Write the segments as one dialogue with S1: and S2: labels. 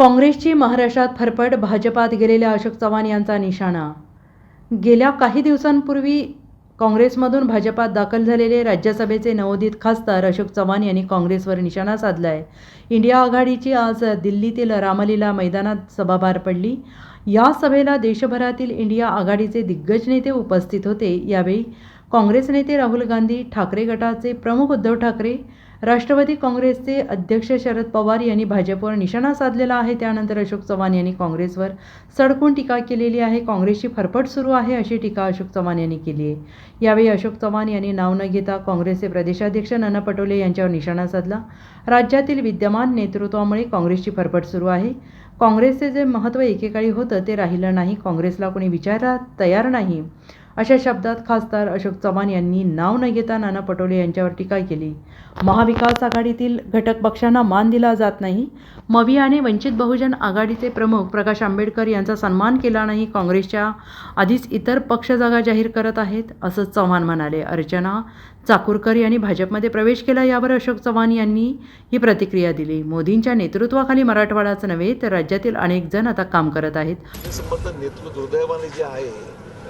S1: काँग्रेसची महाराष्ट्रात फरफट भाजपात गेलेल्या अशोक चव्हाण यांचा निशाणा. गेल्या काही दिवसांपूर्वी काँग्रेसमधून भाजपात दाखल झालेले राज्यसभेचे नवोदित खासदार अशोक चव्हाण यांनी काँग्रेसवर निशाणा साधला आहे इंडिया आघाडीची आज दिल्लीतील रामलीला मैदानात सभा पार पडली. या सभेला देशभरातील इंडिया आघाडीचे दिग्गज नेते उपस्थित होते. यावेळी काँग्रेस नेते राहुल गांधी ठाकरे गटाचे प्रमुख उद्धव ठाकरे राष्ट्रवादी काँग्रेसचे अध्यक्ष शरद पवार यांनी भाजपवर निशाणा साधलेला आहे. त्यानंतर अशोक चव्हाण यांनी काँग्रेसवर सडकून टीका केलेली आहे. काँग्रेसची फरफट सुरू आहे अशी टीका अशोक चव्हाण यांनी केली आहे. यावेळी अशोक चव्हाण यांनी नाव न घेता काँग्रेसचे प्रदेशाध्यक्ष नाना पटोले यांच्यावर निशाणा साधला. राज्यातील विद्यमान नेतृत्वामुळे काँग्रेसची फरफट सुरू आहे. काँग्रेसचे जे महत्त्व एकेकाळी होतं ते राहिलं नाही. काँग्रेसला कोणी विचारायला तयार नाही. अशा शब्दात खासदार अशोक चव्हाण यांनी नाव न घेता नाना पटोले यांच्यावर टीका केली. महाविकास आघाडीतील घटक पक्षांना मान दिला जात नाही. मवी आणि वंचित बहुजन आघाडीचे प्रमुख प्रकाश आंबेडकर यांचा सन्मान केला नाही. काँग्रेसच्या आधीच इतर पक्ष जागा जाहीर करत आहेत असं चव्हाण म्हणाले. अर्चना चाकूरकर यांनी भाजपमध्ये प्रवेश केला यावर अशोक चव्हाण यांनी ही प्रतिक्रिया दिली. मोदींच्या नेतृत्वाखाली मराठवाडाच नव्हे तर राज्यातील अनेक जण आता काम करत आहेत.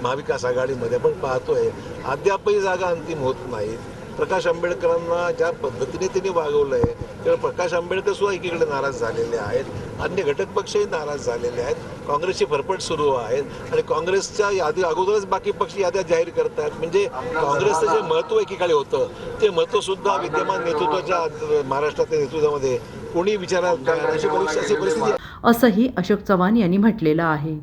S2: आहे महाविकास आघाडीमध्ये आपण पाहतोय. अद्यापही जागा अंतिम होत नाहीत प्रकाश आंबेडकरांना ज्या पद्धतीने त्यांनी वागवलं आहे तेव्हा प्रकाश आंबेडकर सुद्धा एकीकडे नाराज झालेले आहेत. अन्य घटक पक्षही नाराज झालेले आहेत. काँग्रेसची फरफट सुरू आहेत आणि काँग्रेसच्या यादी अगोदरच बाकी पक्ष याद्या जाहीर करतात म्हणजे काँग्रेसचं जे महत्त्व एकीकडे होतं ते महत्त्वसुद्धा विद्यमान नेतृत्वाच्या महाराष्ट्राच्या नेतृत्वामध्ये कोणी विचारात अशी अशी परिस्थिती
S1: असंही अशोक चव्हाण यांनी म्हटलेलं आहे.